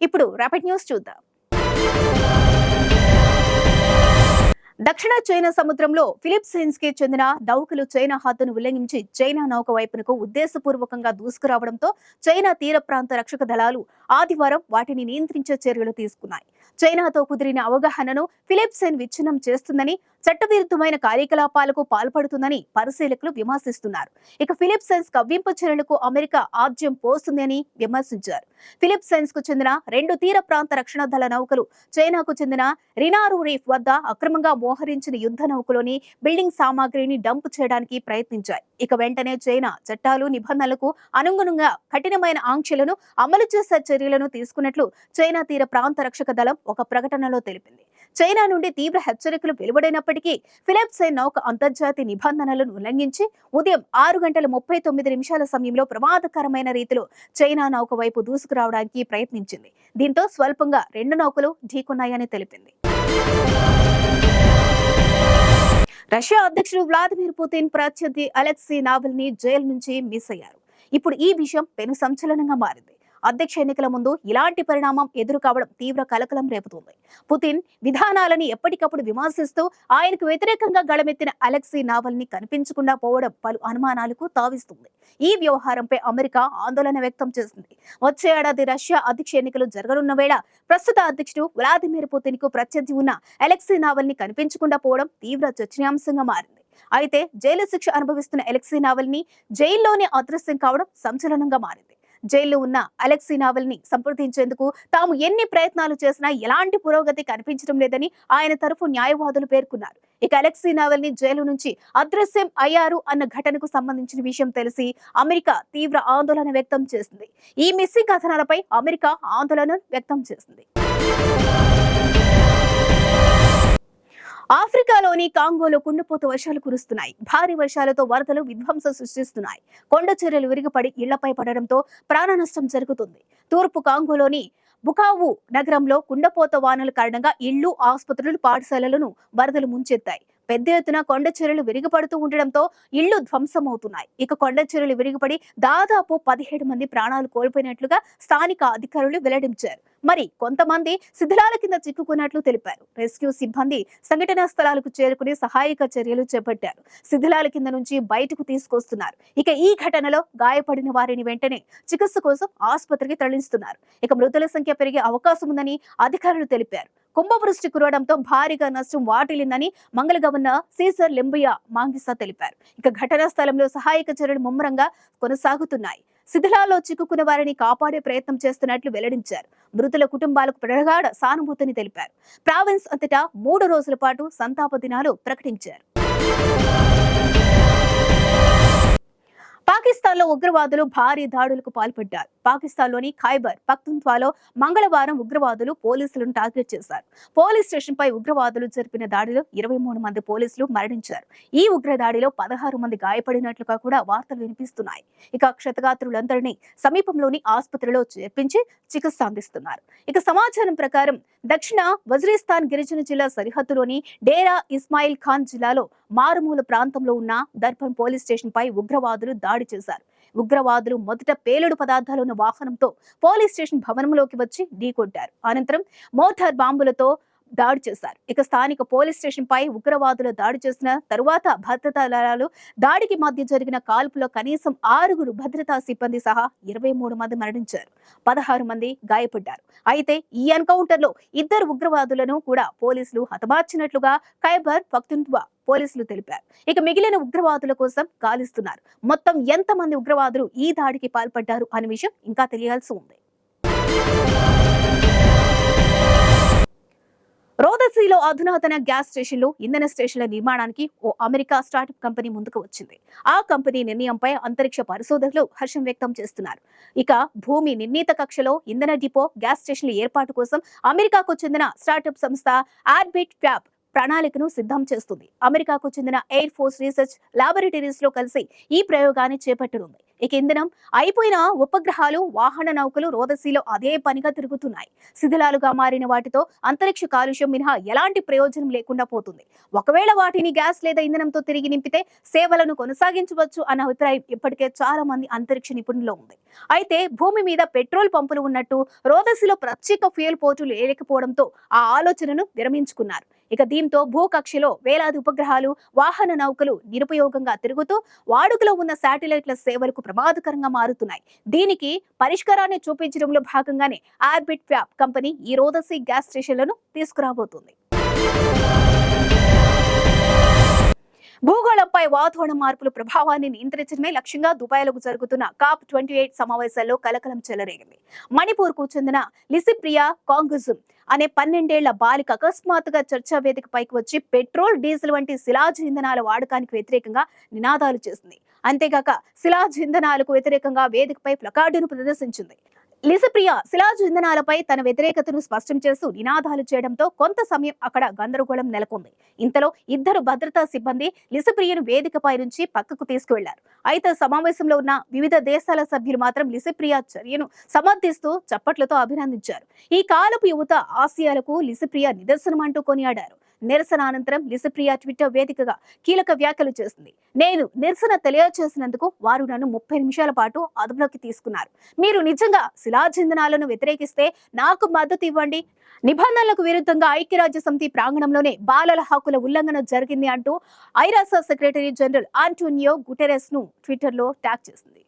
ఇప్పుడు rapid news చూద్దాం. దక్షిణ చైనా సముద్రంలో ఫిలిప్సైన్స్కి చెందిన నౌకలు చైనా హద్దును ఉల్లంఘించి చైనా నౌక వైపునకు ఉద్దేశపూర్వకంగా దూసుకురావడంతో చైనా తీర ప్రాంత రక్షక దళాలు ఆదివారం వాటిని నియంత్రించే చర్యలు తీసుకున్నాయి. చైనాతో కుదిరిన అవగాహనను ఫిలిప్సెన్ విచ్ఛిన్నం చేస్తుందని చట్టవిరుద్ధమైన కార్యకలాపాలకు పాల్పడుతుందని పరిశీలకులు విమర్శిస్తున్నారు. ఇక ఫిలిప్సెన్స్ కవ్వింపు చర్యలకు అమెరికా ఆద్యం పోస్తుందని విమర్శించారు. ఫిలిప్సెన్స్కు చెందిన రెండు తీర ప్రాంత రక్షణ దళ నౌకలు చైనాకు చెందిన రినారు రీఫ్ వద్ద అక్రమంగా మోహరించిన యుద్ధ నౌకలోని బిల్డింగ్ సామాగ్రిని డంప్ చేయడానికి ప్రయత్నించాయి. ఇక వెంటనే చైనా చట్టాలు నిబంధనలకు అనుగుణంగా కఠినమైన ఆంక్షలను అమలు చేసే చర్యలను తీసుకున్నట్లు చైనా తీర ప్రాంత రక్షక దళం ఒక ప్రకటనలో తెలిపింది. చైనా నుండి తీవ్ర హెచ్చరికలు వెలువడినప్పటికీ ఫిలిప్స్ నౌక అంతర్జాతీయ నిబంధనలను ఉల్లంఘించి ఉదయం ఆరు గంటల ముప్పై తొమ్మిది నిమిషాల సమయంలో ప్రమాదకరమైన రీతిలో చైనా నౌక వైపు దూసుకురావడానికి ప్రయత్నించింది. దీంతో స్వల్పంగా రెండు నౌకలు ఢీకొన్నాయని తెలిపింది. రష్యా అధ్యక్షుడు వ్లాదిమిర్ పుతిన్ ప్రత్యర్థి అలెక్సీ నావల్ని జైలు నుంచి మిస్ అయ్యారు. ఇప్పుడు ఈ విషయం పెను సంచలనంగా మారింది. అధ్యక్ష ఎన్నికల ముందు ఇలాంటి పరిణామం ఎదురు కావడం తీవ్ర కలకలం రేపుతోంది. పుతిన్ విధానాలని ఎప్పటికప్పుడు విమర్శిస్తూ ఆయనకు వ్యతిరేకంగా గళమెత్తిన అలెక్సీ నావల్ని కనిపించకుండా పోవడం పలు అనుమానాలకు తావిస్తుంది. ఈ వ్యవహారంపై అమెరికా ఆందోళన వ్యక్తం చేసింది. వచ్చే ఏడాది రష్యా అధ్యక్ష ఎన్నికలు జరగనున్న వేళ ప్రస్తుత అధ్యక్షుడు వ్లాదిమిర్ పుతిన్కు ప్రత్యర్థి ఉన్న అలెక్సీ నావల్ని కనిపించకుండా పోవడం తీవ్ర చర్చనీయాంశంగా మారింది. అయితే జైలు శిక్ష అనుభవిస్తున్న ఎలక్సీ నావల్ని జైల్లోనే అదృశ్యం కావడం సంచలనంగా మారింది. జైల్లో ఉన్న అలెక్సీ నావల్ని సంప్రదించేందుకు తాము ఎన్ని ప్రయత్నాలు చేసినా ఎలాంటి పురోగతి కనిపించడం లేదని ఆయన తరఫు న్యాయవాదులు పేర్కొన్నారు. ఇక అలెక్సీ నావల్ని జైలు నుంచి అదృశ్యం అయ్యారు అన్న ఘటనకు సంబంధించిన విషయం తెలిసి అమెరికా తీవ్ర ఆందోళన వ్యక్తం చేసింది. ఈ మిస్సింగ్ కథనాలపై అమెరికా ఆందోళన వ్యక్తం చేసింది. ఆఫ్రికాలోని కాంగోలో కుండపోత వర్షాలు కురుస్తున్నాయి. భారీ వర్షాలతో వరదలు విధ్వంసం సృష్టిస్తున్నాయి. కొండ చర్యలు విరిగిపడి ఇళ్ళపై పడడంతో ప్రాణ నష్టం జరుగుతుంది. తూర్పు కాంగోలోని బుకావు నగరంలో కుండపోత వానల కారణంగా ఇళ్ళు ఆసుపత్రులు పాఠశాలలను వరదలు ముంచెత్తాయి. పెద్ద ఎత్తున కొండ చెరువులు విరిగిపడుతూ ఉండడంతో ఇళ్ళు ధ్వంసమవుతున్నాయి. ఇక కొండ చెరువులు విరిగిపడి దాదాపు పదిహేడు మంది ప్రాణాలు కోల్పోయినట్లుగా స్థానిక అధికారులు వెల్లడించారు. మరి కొంతమంది శిథిలాల కింద చిక్కుకున్నట్లు తెలిపారు. రెస్క్యూ సిబ్బంది సంఘటనా స్థలాలకు చేరుకుని సహాయక చర్యలు చేపట్టారు. శిథిలాల కింద నుంచి బయటకు తీసుకొస్తున్నారు. ఇక ఈ ఘటనలో గాయపడిన వారిని వెంటనే చికిత్స కోసం ఆసుపత్రికి తరలిస్తున్నారు. ఇక మృతుల సంఖ్య పెరిగే అవకాశం ఉందని అధికారులు తెలిపారు. కుంభవృష్టి కురవడంతో భారీగా నష్టం వాటిల్లిందని మంగళ గవర్నర్ సీసర్ లింబయ్య మాంగిసా తెలిపారు. ఇక ఘటనా స్థలంలో సహాయక చర్యలు ముమ్మరంగా కొనసాగుతున్నాయి. శిథిలాల్లో చిక్కుకున్న వారిని కాపాడే ప్రయత్నం చేస్తున్నట్లు వెల్లడించారు. మృతుల కుటుంబాలకు ప్రగాఢ సానుభూతిని తెలిపారు. ప్రావిన్స్ అంతటా మూడు రోజుల పాటు సంతాప దినాలు ప్రకటించారు. పాకిస్తాన్లో ఉగ్రవాదులు భారీ దాడులకు పాల్పడ్డారు. పాకిస్తాన్లోని ఖైబర్ పఖ్తుంఖ్వాలో మంగళవారం ఉగ్రవాదులు పోలీసులను టార్గెట్ చేశారు. పోలీస్ స్టేషన్ పై ఉగ్రవాదులు జరిపిన దాడిలో ఇరవై మూడు మంది పోలీసులు మరణించారు. ఈ ఉగ్ర దాడిలో పదహారు మంది గాయపడినట్లుగా కూడా వార్తలు వినిపిస్తున్నాయి. ఇక క్షతగాత్రులందరినీ సమీపంలోని ఆసుపత్రిలో చేర్పించి చికిత్స అందిస్తున్నారు. ఇక సమాచారం ప్రకారం దక్షిణ వజ్రిస్తాన్ గిరిజన జిల్లా సరిహద్దులోని డేరా ఇస్మాయిల్ ఖాన్ జిల్లాలో మారుమూల ప్రాంతంలో ఉన్న దర్పన్ పోలీస్ స్టేషన్ పై ఉగ్రవాదులు దాడి చేశారు. ఉగ్రవాదులు మొదట పేలుడు పదార్థాలు ఉన్న వాహనంతో పోలీస్ స్టేషన్ భవనంలోకి వచ్చి ఢీకొట్టారు అనంతరం మోటార్ బాంబులతో దాడి చేశారు. ఇక స్థానిక పోలీస్ స్టేషన్ పై ఉగ్రవాదులు దాడి చేసిన తరువాత భద్రతా దళాలు దాడికి మధ్య జరిగిన కాల్పులో కనీసం ఆరుగురు భద్రతా సిబ్బంది సహా ఇరవై మూడు మంది మరణించారు. పదహారు మంది గాయపడ్డారు. అయితే ఈ ఎన్కౌంటర్లో ఇద్దరు ఉగ్రవాదులను కూడా పోలీసులు హతమార్చినట్లుగా ఖైబర్ పఖ్తుంఖ్వా పోలీసులు తెలిపారు. ఇక మిగిలిన ఉగ్రవాదుల కోసం గాలిస్తున్నారు. మొత్తం ఎంత మంది ఉగ్రవాదులు ఈ దాడికి పాల్పడ్డారు అనే విషయం ఇంకా తెలియాల్సి ఉంది. రోదసీలో అధునాతన గ్యాస్ స్టేషన్లు ఇంధన స్టేషన్ల నిర్మాణానికి ఓ అమెరికా స్టార్టప్ కంపెనీ ముందుకు వచ్చింది. ఆ కంపెనీ నిర్ణయంపై అంతరిక్ష పరిశోధకులు హర్షం వ్యక్తం చేస్తున్నారు. ఇక భూమి నిర్ణీత కక్షలో ఇంధన డిపో గ్యాస్ స్టేషన్ల ఏర్పాటు కోసం అమెరికాకు చెందిన స్టార్టప్ సంస్థ ఆర్బిట్ ఫ్యాబ్ ప్రణాళికను సిద్ధం చేస్తుంది. అమెరికాకు చెందిన ఎయిర్ ఫోర్స్ రీసెర్చ్ లాబొరేటరీస్లో కలిసి ఈ ప్రయోగాన్ని చేపట్టనుంది. ఇక ఇంధనం అయిపోయిన ఉపగ్రహాలు వాహన నౌకలు రోదసీలో అదే పనిగా తిరుగుతున్నాయి. శిథిలాలుగా మారిన వాటితో అంతరిక్ష కాలుష్యం మినహా ఎలాంటి ప్రయోజనం లేకుండా పోతుంది. ఒకవేళ వాటిని గ్యాస్ లేదా ఇంధనంతో తిరిగి నింపితే సేవలను కొనసాగించవచ్చు అన్న అభిప్రాయం ఇప్పటికే చాలా మంది అంతరిక్ష నిపుణుల్లో ఉంది. అయితే భూమి మీద పెట్రోల్ పంపులు ఉన్నట్టు రోదసిలో ప్రత్యేక ఫ్యూయల్ పోర్టులు లేకపోవడంతో ఆ ఆలోచనను విరమించుకున్నారు. ఇక దీంతో భూకక్షలో వేలాది ఉపగ్రహాలు వాహన నౌకలు నిరుపయోగంగా తిరుగుతూ వాడుకలో ఉన్న శాటిలైట్ల సేవలకు ప్రమాదకరంగా మారుతున్నాయి. దీనికి పరిష్కారాన్ని చూపించడంలో భాగంగానే ఆర్బిట్ ఫ్యాప్ కంపెనీ ఈ రోదసి గ్యాస్ స్టేషన్లను తీసుకురాబోతుంది. భూగోళంపై వాతావరణ మార్పుల ప్రభావాన్ని నియంత్రించడమే లక్ష్యంగా దుబాయ్లో జరుగుతున్న కాప్ ట్వంటీ ఎయిట్ సమావేశాల్లో కలకలం చెలరేగింది. మణిపూర్కు చెందిన లిసిప్రియా కాంగుజుమ్ అనే పన్నెండేళ్ళ బాలిక అకస్మాత్తుగా చర్చా వేదిక పైకి వచ్చి పెట్రోల్ డీజిల్ వంటి శిలాజ ఇంధనాల వాడకానికి వ్యతిరేకంగా నినాదాలు చేసింది. అంతేగాక శిలాజ ఇంధనాలకు వ్యతిరేకంగా వేదికపై ప్లకార్డును ప్రదర్శించింది. లిసప్రియ శిలాజు ఇంధనాలపై తన వ్యతిరేకతను స్పష్టం చేస్తూ నినాదాలు చేయడంతో కొంత సమయం అక్కడ గందరగోళం నెలకొంది. ఇంతలో ఇద్దరు భద్రతా సిబ్బంది లిసప్రియను వేదికపై నుంచి పక్కకు తీసుకువెళ్ళారు. అయితే సమావేశంలో ఉన్న వివిధ దేశాల సభ్యులు మాత్రం లిసప్రియ చర్యను సమర్థిస్తూ చప్పట్లతో అభినందించారు. ఈ కాలపు యువత ఆసియాలకు లిసప్రియ నిదర్శనం అంటూ కొనియాడారు. నిరసన అనంతరం లిసప్రియ ట్విట్టర్ వేదికగా కీలక వ్యాఖ్యలు చేసింది. నేను నిరసన తెలియచేసినందుకు వారు నన్ను ముప్పై నిమిషాల పాటు అదుపులోకి తీసుకున్నారు. మీరు నిజంగా శిలాజింధనాలను వ్యతిరేకిస్తే నాకు మద్దతు ఇవ్వండి. నిబంధనలకు విరుద్ధంగా ఐక్యరాజ్య సమితి ప్రాంగణంలోనే బాలల హక్కుల ఉల్లంఘన జరిగింది అంటూ ఐరాస సెక్రటరీ జనరల్ ఆంటోనియో గుటెరెస్ను ట్విట్టర్లో ట్యాగ్ చేసింది.